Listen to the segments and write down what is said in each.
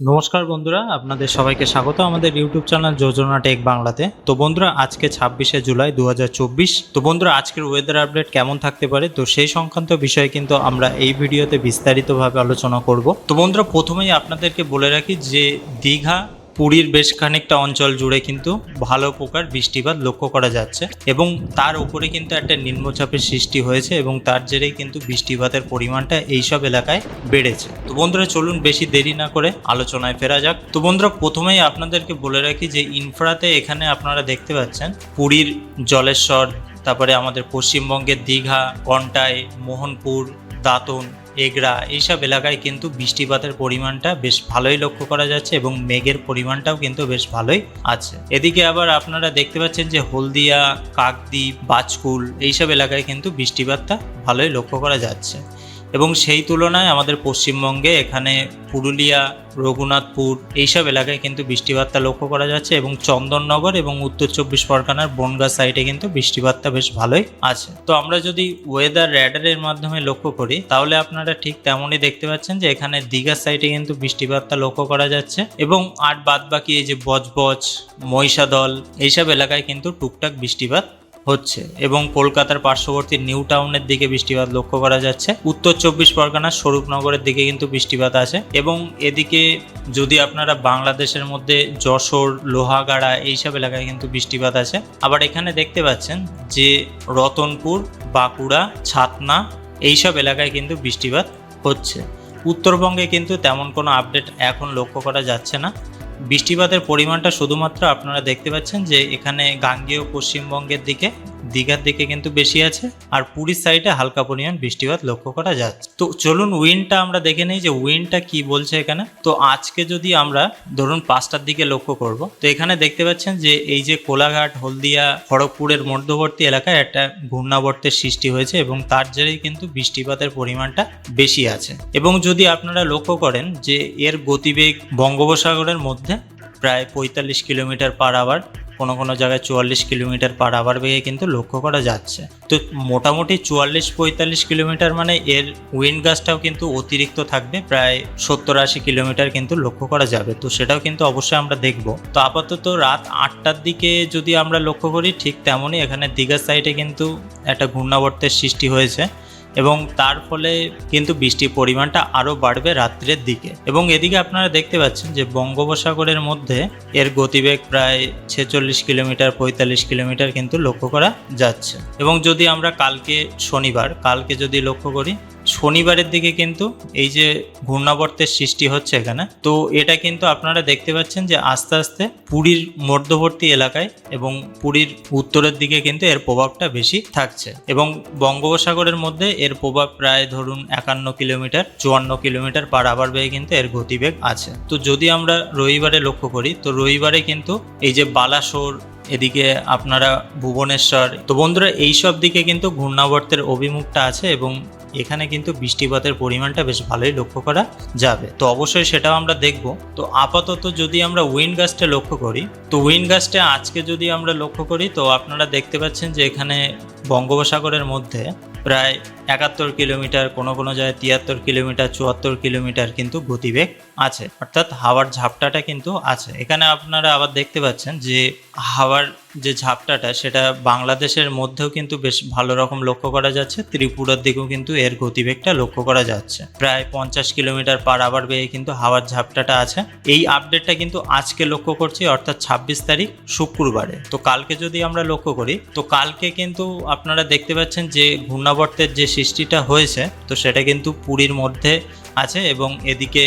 নমস্কার বন্ধুরা, আপনাদের সবাইকে স্বাগত আমাদের ইউটিউব চ্যানেল যোজনা টেক বাংলাতে। তো বন্ধুরা, আজকে ছাব্বিশে জুলাই দু হাজার চব্বিশ। তো বন্ধুরা, আজকের ওয়েদার আপডেট কেমন থাকতে পারে? তো সেই সংক্রান্ত বিষয়ে কিন্তু আমরা এই ভিডিওতে বিস্তারিতভাবে আলোচনা করব। তো বন্ধুরা, প্রথমেই আপনাদেরকে বলে রাখি যে দীঘা পুরীর বেশ খানিকটা অঞ্চল জুড়ে কিন্তু ভালো প্রকার বৃষ্টিপাত লক্ষ্য করা যাচ্ছে এবং তার উপরে কিন্তু একটা নিম্নচাপের সৃষ্টি হয়েছে এবং তার জেরেই কিন্তু বৃষ্টিপাতের পরিমাণটা এইসব এলাকায় বেড়েছে। তো বন্ধুরা, চলুন বেশি দেরি না করে আলোচনায় ফেরা যাক। তো বন্ধুরা, প্রথমেই আপনাদেরকে বলে রাখি যে ইনফ্রাতে এখানে আপনারা দেখতে পাচ্ছেন পুরীর জলেশ্বর, তারপরে আমাদের পশ্চিমবঙ্গের দীঘা, কন্টাই, মোহনপুর, দাঁতন এগরা এইসব এলাকায় কিন্তু বৃষ্টিপাতের পরিমাণটা বেশ ভালোই লক্ষ্য করা যাচ্ছে এবং মেঘের পরিমাণটাও কিন্তু বেশ ভালোই আছে। এদিকে আবার আপনারা দেখতে পাচ্ছেন যে হলদিয়া, কাকদ্বীপ, বাজকুল এইসব এলাকায় কিন্তু বৃষ্টিপাতটা ভালোই লক্ষ্য করা যাচ্ছে। এবং সেই তুলনায় আমাদের পশ্চিমবঙ্গে এখানে পুরুলিয়া, রঘুনাথপুর এইসব এলাকায় কিন্তু বৃষ্টিপাতটা লক্ষ্য করা যাচ্ছে এবং চন্দননগর এবং উত্তর চব্বিশ পরগনার বনগাঁ সাইডে কিন্তু বৃষ্টিপাতটা বেশ ভালোই আছে। তো আমরা যদি ওয়েদার র্যাডারের মাধ্যমে লক্ষ্য করি, তাহলে আপনারা ঠিক তেমনই দেখতে পাচ্ছেন যে এখানে দীঘার সাইডে কিন্তু বৃষ্টিপাতটা লক্ষ্য করা যাচ্ছে এবং আর বাদ বাকি এই যে বজবজ, মহিষাদল এইসব এলাকায় কিন্তু টুকটাক বৃষ্টিপাত হচ্ছে এবং কলকাতার পার্শ্ববর্তী নিউ টাউনের দিকে বৃষ্টিপাত লক্ষ্য করা যাচ্ছে। উত্তর চব্বিশ পরগনার স্বরূপনগরের দিকে কিন্তু বৃষ্টিপাত আছে এবং এদিকে যদি আপনারা বাংলাদেশের মধ্যে যশোর, লোহাগাড়া এইসব এলাকায় কিন্তু বৃষ্টিপাত আছে। আবার এখানে দেখতে পাচ্ছেন যে রতনপুর, বাঁকুড়া, ছাতনা এইসব এলাকায় কিন্তু বৃষ্টিপাত হচ্ছে। উত্তরবঙ্গে কিন্তু তেমন কোনো আপডেট এখন লক্ষ্য করা যাচ্ছে না। বৃষ্টিপাতের পরিমাণটা শুধুমাত্র আপনারা দেখতে পাচ্ছেন যে এখানে গাঙ্গেয় পশ্চিমবঙ্গের দিকে দীঘার দিকে কিন্তু বেশি আছে আর পুরীর সাইডে হালকা পরিমাণ বৃষ্টিপাত লক্ষ্য করা যাচ্ছে। তো চলুন উইন্ডটা আমরা দেখে নিই যে উইন্ডটা কি বলছে এখানে। তো আজকে যদি আমরা ধরুন পাঁচটার দিকে লক্ষ্য করব, তো এখানে দেখতে পাচ্ছেন যে এই যে কোলাঘাট, হলদিয়া, খড়গপুরের মধ্যবর্তী এলাকায় একটা ঘূর্ণাবর্তের সৃষ্টি হয়েছে এবং তার জেরেই কিন্তু বৃষ্টিপাতের পরিমাণটা বেশি আছে। এবং যদি আপনারা লক্ষ্য করেন যে এর গতিবেগ বঙ্গোপসাগরের মধ্যে প্রায় পঁয়তাল্লিশ কিলোমিটার পার আওয়ার কোনো কোনো জায়গায় চুয়াল্লিশ কিলোমিটার পার আওয়ার বেগে কিন্তু লক্ষ্য করা যাচ্ছে। তো মোটামুটি চুয়াল্লিশ পঁয়তাল্লিশ কিলোমিটার মানে এর উইন্ড গাছটাও কিন্তু অতিরিক্ত থাকবে, প্রায় সত্তর আশি কিলোমিটার কিন্তু লক্ষ্য করা যাবে। তো সেটাও কিন্তু অবশ্যই আমরা দেখব। তো আপাতত রাত আটটার দিকে যদি আমরা লক্ষ্য করি, ঠিক তেমনই এখানে দীঘার সাইডে কিন্তু একটা ঘূর্ণাবর্তের সৃষ্টি হয়েছে। এবং তার ফলে কিন্তু বৃষ্টির পরিমাণটা আরও বাড়বে রাত্রের দিকে। এবং এদিকে আপনারা দেখতে পাচ্ছেন যে বঙ্গোপসাগরের মধ্যে এর গতিবেগ প্রায় ছেচল্লিশ কিলোমিটার, পঁয়তাল্লিশ কিলোমিটার কিন্তু লক্ষ্য করা যাচ্ছে। এবং যদি আমরা কালকে শনিবার, কালকে যদি লক্ষ্য করি শনিবারের দিকে কিন্তু এই যে ঘূর্ণাবর্তের সৃষ্টি হচ্ছে এখানে, তো এটা কিন্তু আপনারা দেখতে পাচ্ছেন যে আস্তে আস্তে পুরীর মধ্যবর্তী এলাকায় এবং পুরীর উত্তরের দিকে কিন্তু এর প্রভাবটা বেশি থাকছে এবং বঙ্গোপসাগরের মধ্যে এর প্রভাব প্রায় ধরুন একান্ন কিলোমিটার, চুয়ান্ন কিলোমিটার পার আবার বেগে কিন্তু এর গতিবেগ আছে। তো যদি আমরা রবিবারে লক্ষ্য করি, তো রবিবারে কিন্তু এই যে বালাসোর এদিকে আপনারা ভুবনেশ্বর। তো বন্ধুরা, এইসব দিকে কিন্তু ঘূর্ণাবর্তের অভিমুখটা আছে এবং এখানে কিন্তু বৃষ্টিপাতের পরিমাণটা বেশ ভালোই লক্ষ্য করা যাবে। তো অবশ্যই সেটাও আমরা দেখব। তো আপাতত যদি আমরা উইন্ড গাছটা লক্ষ্য করি, তো উইন্ড গাছটা আজকে যদি আমরা লক্ষ্য করি, তো আপনারা দেখতে পাচ্ছেন যে এখানে বঙ্গোপসাগরের মধ্যে প্রায় একাত্তর কিলোমিটার, কোনো কোনো জায়গায় তিয়াত্তর কিলোমিটার, চুয়াত্তর কিলোমিটার কিন্তু গতিবেগ আছে। অর্থাৎ হাওয়ার ঝাপটাটা কিন্তু আছে। এখানে আপনারা আবার দেখতে পাচ্ছেন যে হাওয়ার যে ঝাপটাটা, সেটা বাংলাদেশের মধ্যেও কিন্তু বেশ ভালো রকম লক্ষ্য করা যাচ্ছে। ত্রিপুরার দিকেও কিন্তু এর গতিবেগটা লক্ষ্য করা যাচ্ছে। প্রায় পঞ্চাশ কিলোমিটার পার আবার বেগে কিন্তু হাওয়ার ঝাপটাটা আছে। এই আপডেটটা কিন্তু আজকে লক্ষ্য করছি, অর্থাৎ ছাব্বিশ তারিখ, শুক্রবারে। তো কালকে যদি আমরা লক্ষ্য করি, তো কালকে কিন্তু আপনারা দেখতে পাচ্ছেন যে ঘূর্ণাবর্তের যে সৃষ্টিটা হয়েছে, তো সেটা কিন্তু পুরীর মধ্যে আছে এবং এদিকে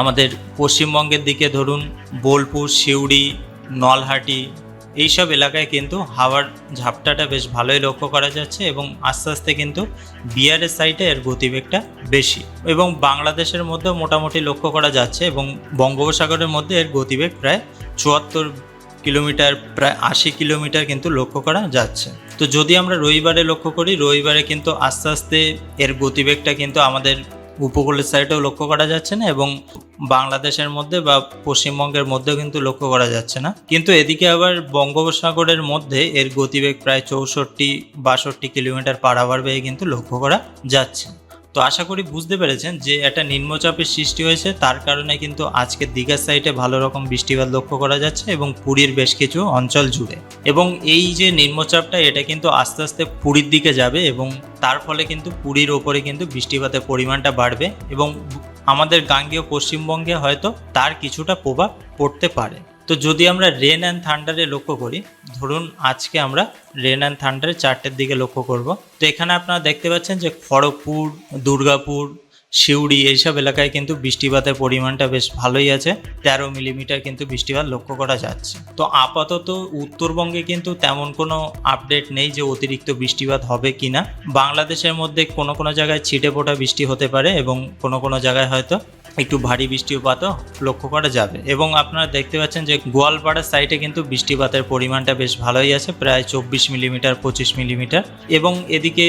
আমাদের পশ্চিমবঙ্গের দিকে ধরুন বোলপুর, সিউড়ি, নলহাটি এইসব এলাকায় কিন্তু হাওয়ার ঝাপটাটা বেশ ভালোই লক্ষ্য করা যাচ্ছে এবং আস্তে আস্তে কিন্তু বিহারের সাইডে এর গতিবেগটা বেশি এবং বাংলাদেশের মধ্যেও মোটামুটি লক্ষ্য করা যাচ্ছে এবং বঙ্গোপসাগরের মধ্যে এর গতিবেগ প্রায় চুয়াত্তর কিলোমিটার, প্রায় আশি কিলোমিটার কিন্তু লক্ষ্য করা যাচ্ছে। তো যদি আমরা রবিবারে লক্ষ্য করি, রবিবারে কিন্তু আস্তে আস্তে এর গতিবেগটা কিন্তু আমাদের উপকূলের সাইডেও লক্ষ্য করা যাচ্ছে না এবং বাংলাদেশের মধ্যে বা পশ্চিমবঙ্গের মধ্যেও কিন্তু লক্ষ্য করা যাচ্ছে না। কিন্তু এদিকে আবার বঙ্গোপসাগরের মধ্যে এর গতিবেগ প্রায় চৌষট্টি, বাষট্টি কিলোমিটার পার আওয়ার কিন্তু লক্ষ্য করা যাচ্ছে। তো আশা করি বুঝতে পেরেছেন যে একটা নিম্নচাপের সৃষ্টি হয়েছে, তার কারণে কিন্তু আজকে দীঘার সাইডে ভালো রকম বৃষ্টিপাত লক্ষ্য করা যাচ্ছে এবং পুরীর বেশ কিছু অঞ্চল জুড়ে। এবং এই যে নিম্নচাপটা, এটা কিন্তু আস্তে আস্তে পুরীর দিকে যাবে এবং তার ফলে কিন্তু পুরীর ওপরে কিন্তু বৃষ্টিপাতের পরিমাণটা বাড়বে এবং আমাদের গাঙ্গেয় পশ্চিমবঙ্গে হয়তো তার কিছুটা প্রভাব পড়তে পারে। তো যদি আমরা রেন অ্যান্ড থান্ডারে লক্ষ্য করি, ধরুন আজকে আমরা রেন অ্যান্ড থান্ডারে চারটের দিকে লক্ষ্য করব। তো এখানে আপনারা দেখতে পাচ্ছেন যে খড়গপুর, দুর্গাপুর সিউড়ি এইসব এলাকায় কিন্তু বৃষ্টিপাতের পরিমাণটা বেশ ভালোই আছে। তেরো মিলিমিটার কিন্তু বৃষ্টিপাত লক্ষ্য করা যাচ্ছে। তো আপাতত উত্তরবঙ্গে কিন্তু তেমন কোনো আপডেট নেই যে অতিরিক্ত বৃষ্টিপাত হবে কি না বাংলাদেশের মধ্যে কোনো কোনো জায়গায় ছিটে ফোটা বৃষ্টি হতে পারে এবং কোনো কোনো জায়গায় হয়তো একটু ভারী বৃষ্টিপাতও লক্ষ্য করা যাবে। এবং আপনারা দেখতে পাচ্ছেন যে গোয়ালপাড়ার সাইডে কিন্তু বৃষ্টিপাতের পরিমাণটা বেশ ভালোই আছে, প্রায় চব্বিশ মিলিমিটার, পঁচিশ মিলিমিটার। এবং এদিকে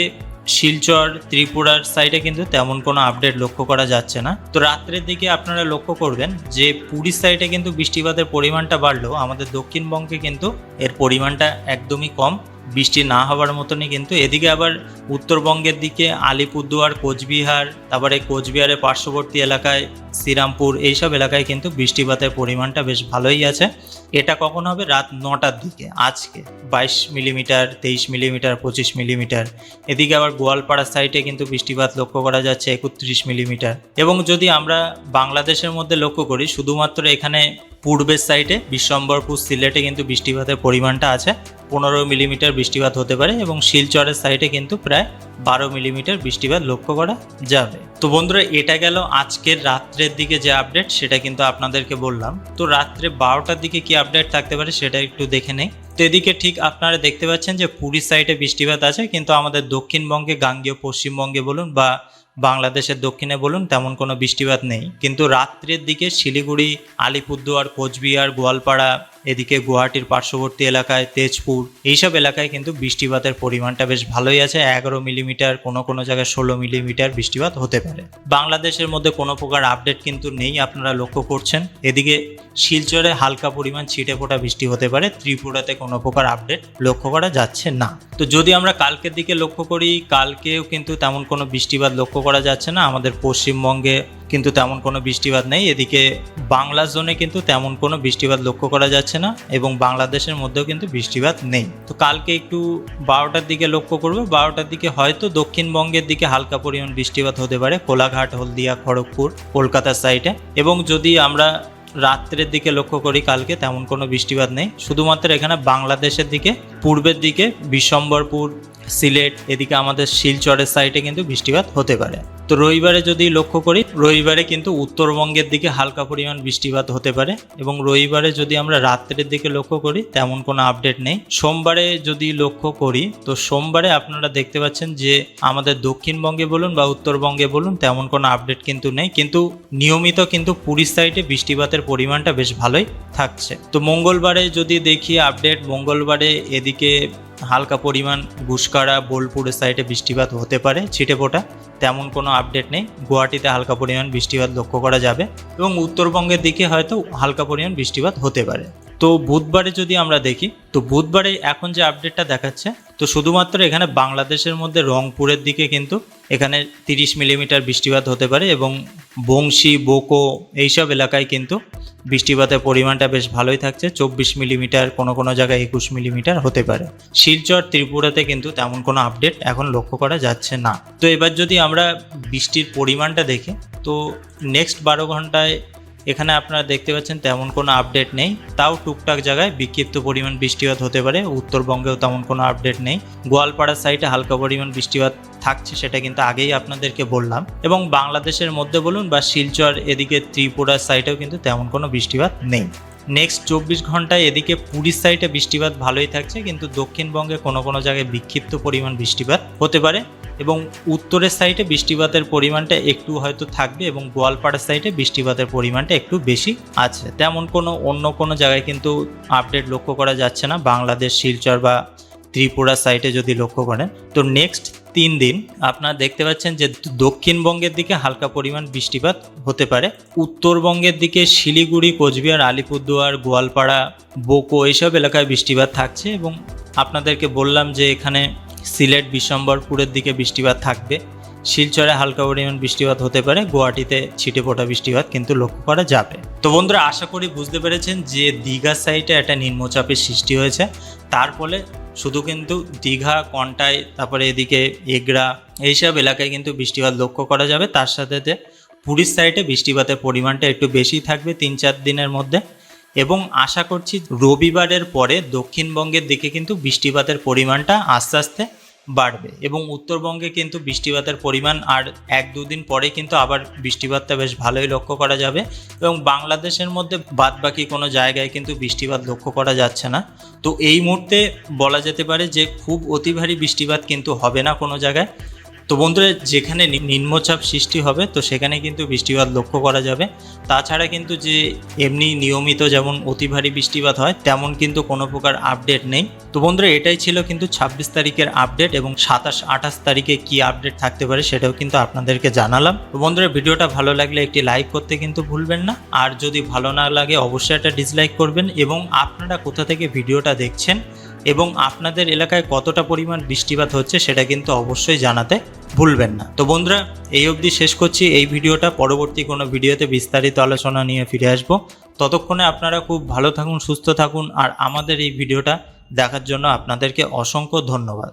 শিলচর, ত্রিপুরার সাইডে কিন্তু তেমন কোনো আপডেট লক্ষ্য করা যাচ্ছে না। তো রাত্রের দিকে আপনারা লক্ষ্য করবেন যে পুরীর সাইডে কিন্তু বৃষ্টিপাতের পরিমাণটা বাড়লেও আমাদের দক্ষিণবঙ্গে কিন্তু এর পরিমাণটা একদমই কম। বৃষ্টি না হওয়ার মতনই কিন্তু এদিকে আবার উত্তরবঙ্গের দিকে আলিপুরদুয়ার, কোচবিহার, তারপরে কোচবিহারের পার্শ্ববর্তী এলাকায় শ্রীরামপুর এইসব এলাকায় কিন্তু বৃষ্টিপাতের পরিমাণটা বেশ ভালোই আছে। এটা কখন হবে? রাত নটার দিকে, আজকে। বাইশ মিলিমিটার, তেইশ মিলিমিটার, পঁচিশ মিলিমিটার। এদিকে আবার গোয়ালপাড়া সাইডে কিন্তু বৃষ্টিপাত লক্ষ্য করা যাচ্ছে, একত্রিশ মিলিমিটার। এবং যদি আমরা বাংলাদেশের মধ্যে লক্ষ্য করি, শুধুমাত্র এখানে পূর্বের সাইডে বিশ্বম্বরপুর সিলেটে কিন্তু বৃষ্টিপাতের পরিমাণটা আছে। পনেরো মিলিমিটার বৃষ্টিপাত হতে পারে এবং শিলচরের সাইডে কিন্তু প্রায় বারো মিলিমিটার বৃষ্টিপাত লক্ষ্য করা যাবে। তো বন্ধুরা, এটা গেল আজকের রাত্রের দিকে যে আপডেট সেটা কিন্তু আপনাদেরকে বললাম। তো রাত্রে বারোটার দিকে কি আপডেট থাকতে পারে, সেটা একটু দেখে নেই। তো এদিকে ঠিক আপনারা দেখতে পাচ্ছেন যে পুরীর সাইডে বৃষ্টিপাত আছে, কিন্তু আমাদের দক্ষিণবঙ্গে, গাঙ্গীয়, পশ্চিমবঙ্গে বলুন বা বাংলাদেশের দক্ষিণে বলুন, তেমন কোনো বৃষ্টিপাত নেই। কিন্তু রাত্রের দিকে শিলিগুড়ি, আলিপুরদুয়ার, কোচবিহার, গোয়ালপাড়া এদিকে গুয়াহাটির পার্শ্ববর্তী এলাকায় তেজপুর, এইসব এলাকায় কিন্তু বৃষ্টিপাতের পরিমাণটা বেশ ভালোই আছে। এগারো মিলিমিটার, কোনো কোনো জায়গায় ষোলো মিলিমিটার বৃষ্টিপাত হতে পারে। বাংলাদেশের মধ্যে কোনো প্রকার আপডেট কিন্তু নেই, আপনারা লক্ষ্য করছেন। এদিকে শিলচরে হালকা পরিমাণ ছিটে ফোটা বৃষ্টি হতে পারে, ত্রিপুরাতে কোনো প্রকার আপডেট লক্ষ্য করা যাচ্ছে না। তো যদি আমরা কালকের দিকে লক্ষ্য করি, কালকেও কিন্তু তেমন কোনো বৃষ্টিপাত লক্ষ্য করা যাচ্ছে না। আমাদের পশ্চিমবঙ্গে কিন্তু তেমন কোনো বৃষ্টিপাত নেই। এদিকে বাংলা জোনে কিন্তু তেমন কোনো বৃষ্টিপাত লক্ষ্য করা যাচ্ছে না এবং বাংলাদেশের মধ্যেও কিন্তু বৃষ্টিপাত নেই। তো কালকে একটু বারোটার দিকে লক্ষ্য করব। বারোটার দিকে হয়তো দক্ষিণবঙ্গের দিকে হালকা পরিমাণ বৃষ্টিপাত হতে পারে। কোলাঘাট, হলদিয়া, খড়গপুর কলকাতার সাইডে এবং যদি আমরা রাত্রের দিকে লক্ষ্য করি কালকে, তেমন কোনো বৃষ্টিপাত নেই। শুধুমাত্র এখানে বাংলাদেশের দিকে, পূর্বের দিকে বিশ্বম্বরপুর সিলেট, এদিকে আমাদের শিলচরের সাইডে কিন্তু বৃষ্টিপাত হতে পারে। তো রবিবারে যদি লক্ষ্য করি, রবিবারে কিন্তু উত্তরবঙ্গের দিকে হালকা পরিমাণ বৃষ্টিপাত হতে পারে এবং রবিবারে যদি আমরা রাত্রের দিকে লক্ষ্য করি, তেমন কোনো আপডেট নেই। সোমবারে যদি লক্ষ্য করি, তো সোমবারে আপনারা দেখতে পাচ্ছেন যে আমাদের দক্ষিণবঙ্গে বলুন বা উত্তরবঙ্গে বলুন, তেমন কোনো আপডেট কিন্তু নেই। কিন্তু নিয়মিত কিন্তু পুরীর সাইডে বৃষ্টিপাতের পরিমাণটা বেশ ভালোই থাকছে। তো মঙ্গলবারে যদি দেখি আপডেট মঙ্গলবারে এদিকে হালকা পরিমাণ গুসকারা, বোলপুরের সাইডে বৃষ্টিপাত হতে পারে, ছিটে ফোটা, তেমন কোনো আপডেট নেই। গুয়াহাটিতে হালকা পরিমাণ বৃষ্টিপাত লক্ষ্য করা যাবে এবং উত্তরবঙ্গের দিকে হয়তো হালকা পরিমাণ বৃষ্টিপাত হতে পারে। তো বুধবারে যদি আমরা দেখি, তো বুধবারে এখন যে আপডেটটা দেখাচ্ছে, তো শুধুমাত্র এখানে বাংলাদেশের মধ্যে রংপুরের দিকে কিন্তু এখানে তিরিশ মিলিমিটার বৃষ্টিপাত হতে পারে এবং বংশী, বোকো এইসব এলাকায় কিন্তু বৃষ্টিপাতের পরিমাণটা বেশ ভালোই থাকছে, চব্বিশ মিলিমিটার কোনো কোনো জায়গায় একুশ মিলিমিটার হতে পারে। শিলচর, ত্রিপুরাতে কিন্তু তেমন কোনো আপডেট এখন লক্ষ্য করা যাচ্ছে না। তো এবার যদি আমরা বৃষ্টির পরিমাণটা দেখি, তো নেক্সট বারো ঘন্টায় এখানে আপনারা দেখতে পাচ্ছেন তেমন কোনো আপডেট নেই। তাও টুকটাক জায়গায় বিক্ষিপ্ত পরিমাণ বৃষ্টিপাত হতে পারে। উত্তরবঙ্গেও তেমন কোনো আপডেট নেই। গোয়ালপাড়ার সাইডে হালকা পরিমাণ বৃষ্টিপাত থাকছে, সেটা কিন্তু আগেই আপনাদেরকে বললাম। এবং বাংলাদেশের মধ্যে বলুন বা শিলচর এদিকে ত্রিপুরার সাইডেও কিন্তু তেমন কোনো বৃষ্টিপাত নেই। নেক্সট চব্বিশ ঘন্টায় এদিকে পুরীর সাইডে বৃষ্টিপাত ভালোই থাকছে, কিন্তু দক্ষিণবঙ্গে কোনো কোনো জায়গায় বিক্ষিপ্ত পরিমাণ বৃষ্টিপাত হতে পারে। এবং উত্তরের সাইডে বৃষ্টিপাতের পরিমাণটা একটু হয়তো থাকবে এবং গোয়ালপাড়ার সাইডে বৃষ্টিপাতের পরিমাণটা একটু বেশি আছে। তেমন কোনো অন্য কোনো জায়গায় কিন্তু আপডেট লক্ষ্য করা যাচ্ছে না। বাংলাদেশ, শিলচর বা ত্রিপুরা সাইডে যদি লক্ষ্য করেন, তো নেক্সট তিন দিন আপনারা দেখতে পাচ্ছেন যে দক্ষিণবঙ্গের দিকে হালকা পরিমাণ বৃষ্টিপাত হতে পারে। উত্তরবঙ্গের দিকে শিলিগুড়ি, কোচবিহার, আলিপুরদুয়ার, গোয়ালপাড়া, বোকো এইসব এলাকায় বৃষ্টিপাত থাকছে এবং আপনাদেরকে বললাম যে এখানে সিলেট বিশ্বম্বরপুরের দিকে বৃষ্টিপাত থাকবে। শিলচরে হালকা পরিমাণ বৃষ্টিপাত হতে পারে, গুয়াহাটিতে ছিটে ফোটা বৃষ্টিপাত কিন্তু লক্ষ্য করা যাবে। তো বন্ধুরা, আশা করি বুঝতে পেরেছেন যে দীঘার সাইডে একটা নিম্নচাপের সৃষ্টি হয়েছে। তার ফলে শুধু কিন্তু দীঘা, কন্টাই, তারপরে এদিকে এগরা, এইসব এলাকায় কিন্তু বৃষ্টিপাত লক্ষ্য করা যাবে। তার সাথে পুরীর সাইডে বৃষ্টিপাতের পরিমাণটা একটু বেশি থাকবে, তিন চার দিনের মধ্যে। এবং আশা করছি রবিবারের পরে দক্ষিণবঙ্গের দিকে কিন্তু বৃষ্টিপাতের পরিমাণটা আস্তে আস্তে বাড়বে এবং উত্তরবঙ্গে কিন্তু বৃষ্টিপাতের পরিমাণ আর এক দুদিন পরে কিন্তু আবার বৃষ্টিপাতটা বেশ ভালোই লক্ষ্য করা যাবে এবং বাংলাদেশের মধ্যে বাদবাকি কোনো জায়গায় কিন্তু বৃষ্টিপাত লক্ষ্য করা যাচ্ছে না। তো এই মুহূর্তে বলা যেতে পারে যে খুব অতি ভারী বৃষ্টিপাত কিন্তু হবে না কোনো জায়গায়। তো বন্ধুরা, যেখানে নিম্নচাপ সৃষ্টি হবে, তো সেখানে কিন্তু বৃষ্টিপাত লক্ষ্য করা যাবে। তাছাড়া কিন্তু যে এমনি নিয়মিত যেমন অতি ভারী বৃষ্টিপাত হয়, তেমন কিন্তু কোনো প্রকার আপডেট নেই। তো বন্ধুরা, এটাই ছিল কিন্তু ছাব্বিশ তারিখের আপডেট এবং সাতাশ, আঠাশ তারিখে কি আপডেট থাকতে পারে সেটাও কিন্তু আপনাদেরকে জানালাম। তো বন্ধুরা, ভিডিওটা ভালো লাগলে একটি লাইক করতে কিন্তু ভুলবেন না। আর যদি ভালো না লাগে, অবশ্যই একটা ডিসলাইক করবেন এবং আপনারা কোথা থেকে ভিডিওটা দেখছেন এবং আপনাদের এলাকায় কতটা পরিমাণ বৃষ্টিপাত হচ্ছে সেটা কিন্তু অবশ্যই জানাতে ভুলবেন না। তো বন্ধুরা, এই অবধি শেষ করছি। এই ভিডিওটা, পরবর্তী কোনো ভিডিওতে বিস্তারিত আলোচনা নিয়ে ফিরে আসব। ততক্ষণে আপনারা খুব ভালো থাকুন, সুস্থ থাকুন, আর আমাদের এই ভিডিওটা দেখার জন্য আপনাদেরকে অসংখ্য ধন্যবাদ।